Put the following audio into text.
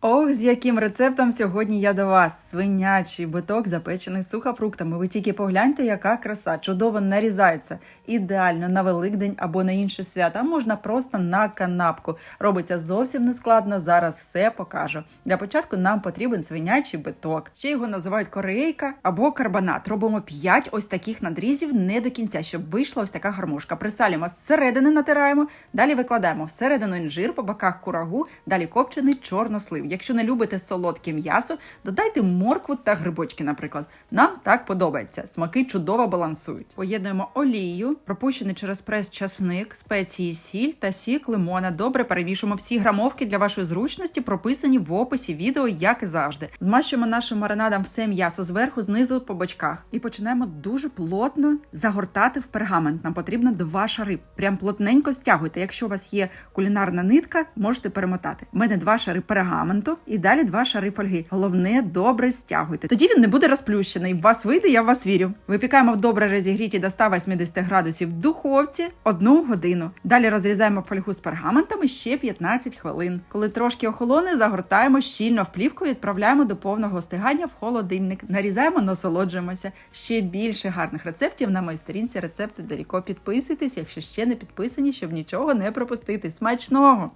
Ох, з яким рецептом сьогодні я до вас. Свинячий биток, запечений сухофруктами. Ви тільки погляньте, яка краса, чудово нарізається. Ідеально на Великдень або на інше свято, а можна просто на канапку. Робиться зовсім не складно. Зараз все покажу. Для початку нам потрібен свинячий биток. Ще його називають корейка або карбонат. Робимо 5 ось таких надрізів не до кінця, щоб вийшла ось така гармошка. Присалюємо зсередини, натираємо. Далі викладаємо всередину інжир, по боках курагу, далі копчений чорнослив. Якщо не любите солодке м'ясо, додайте моркву та грибочки, наприклад. Нам так подобається. Смаки чудово балансують. Поєднуємо олію, пропущений через прес часник, спеції, сіль та сік лимона. Добре перемішуємо всі грамовки для вашої зручності, прописані в описі відео, як і завжди. Змащуємо нашим маринадом все м'ясо зверху, знизу по бочках. І починаємо дуже плотно загортати в пергамент. Нам потрібно два шари. Прям плотненько стягуйте. Якщо у вас є кулінарна нитка, можете перемотати. У мене два шари пергаменту і далі два шари фольги. Головне, добре стягуйте. Тоді він не буде розплющений. Вас вийде, я в вас вірю. Випікаємо в добре розігріті до 180 градусів в духовці одну годину. Далі розрізаємо фольгу з пергаментами ще 15 хвилин. Коли трошки охолоне, загортаємо щільно в плівку і відправляємо до повного остигання в холодильник. Нарізаємо, насолоджуємося. Ще більше гарних рецептів на моїй сторінці рецепти Даріко. Підписуйтесь, якщо ще не підписані, щоб нічого не пропустити. Смачного!